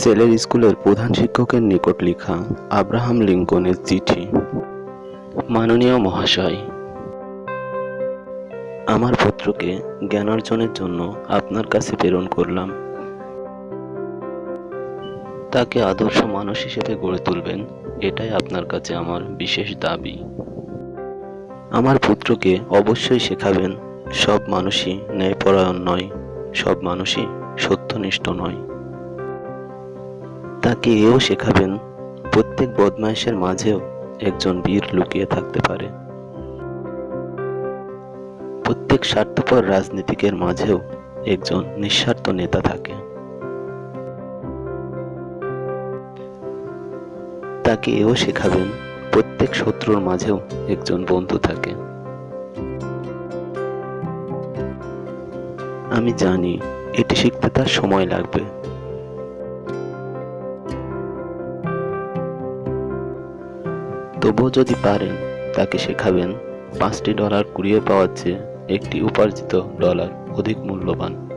সেলের স্কুলের প্রধান শিক্ষকের নিকট লেখা আব্রাহাম লিঙ্কনের চিঠি। মাননীয় মহাশয়, আমার পুত্রকে জ্ঞান অর্জনের জন্য আপনার কাছে প্রেরণ করলাম। তাকে আদর্শ মানুষ হিসেবে গড়ে তুলবেন, এটাই আপনার কাছে আমার বিশেষ দাবি। আমার পুত্রকে অবশ্যই শেখাবেন, সব মানুষই ন্যায়পরায়ণ নয়, সব মানুষই সত্যনিষ্ঠ নয়। তাকে এও শেখাবেন, প্রত্যেক বদমাইশের মাঝেও একজন বীর লুকিয়ে থাকতে পারে। প্রত্যেক স্বার্থপর রাজনীতিকের মাঝেও একজন নিঃস্বার্থ নেতা থাকে। তাকে এও শেখাবেন, প্রত্যেক শত্রুর মাঝেও একজন বন্ধু থাকে। আমি জানি এটি শিখতে তার সময় লাগবে। তবুও যদি পারেন, তাকে শেখাবেন, পাঁচটি ডলার কুড়িয়ে পাওয়ার চেয়ে একটি উপার্জিত ডলার অধিক মূল্যবান।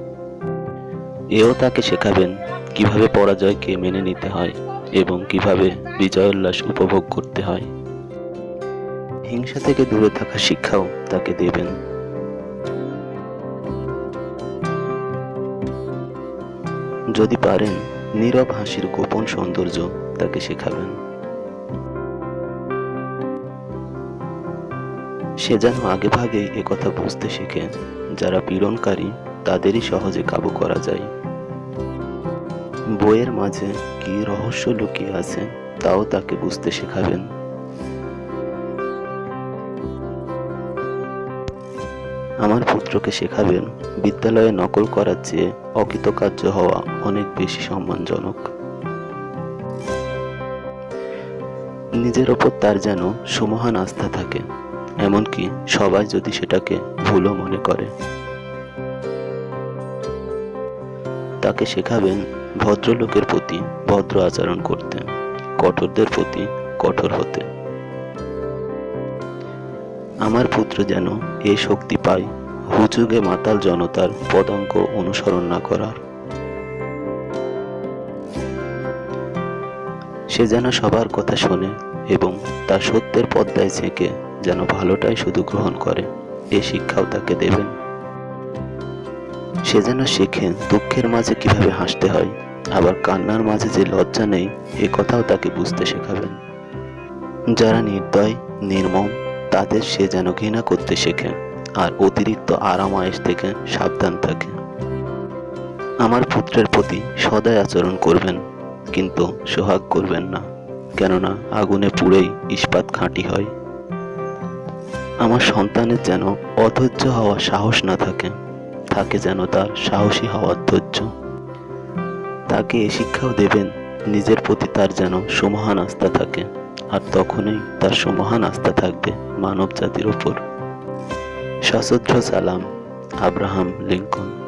এও তাকে শেখাবেন কীভাবে পরাজয়কে মেনে নিতে হয় এবং কীভাবে বিজয়োল্লাস উপভোগ করতে হয়। হিংসা থেকে দূরে থাকা শিক্ষাও তাকে দেবেন। যদি পারেন, নীরব হাসির গোপন সৌন্দর্য তাকে শেখাবেন। সে যেন আগে ভাগেই একথা বুঝতে শেখে, যারা পীড়নকারী তাদেরই সহজে কাবু করা যায়। বইয়ের মাঝে কি রহস্য লুকিয়ে আছে, তাও তাকে বুঝতে শেখাবেন। আমার পুত্রকে শেখাবেন, বিদ্যালয়ে নকল করার চেয়ে অকৃতকার্য হওয়া অনেক বেশি সম্মানজনক। নিজের ওপর তার যেন সুমহান আস্থা থাকে। এমনকি সবাই যদি সেটাকে ভুলও মনে করে। তাকে শেখাবেন ভদ্রলোকের প্রতি ভদ্র আচরণ করতে, কঠোরদের প্রতি কঠোর হতে। আমার পুত্র যেন এ শক্তি পায় হুজুগে মাতাল জনতার পদাঙ্ক অনুসরণ না করার। সে যেন সবার কথা শোনে এবং তার সত্যের পদ্মায় ছেঁকে যেন ভালোটাই শুধু গ্রহণ করে, এ শিক্ষাও তাকে দেবেন। সে যেন শেখে দুঃখের মাঝে কীভাবে হাসতে হয়, আবার কান্নার মাঝে যে লজ্জা নেই, এ কথাও তাকে বুঝতে শেখাবেন। যারা নির্দয়, নির্মম, তাদের সে যেন ঘৃণা করতে শেখে, আর অতিরিক্ত আরাম আয়েস থেকে সাবধান থাকে। আমার পুত্রের প্রতি সদাই আচরণ করবেন, কিন্তু সোহাগ করবেন না, কেননা আগুনে পুড়েই ইস্পাত খাঁটি হয়। আমার সন্তানের যেন অধৈর্য হওয়ার সাহস না থাকে থাকে যেন তার সাহসী হওয়ার ধৈর্য। তাকে এ শিক্ষাও দেবেন, নিজের প্রতি তার যেন সমহান আস্থা থাকে, আর তখনই তার সমহান আস্থা থাকবে মানব জাতির ওপর সশস্ত্র সালাম, আব্রাহাম লিঙ্কন।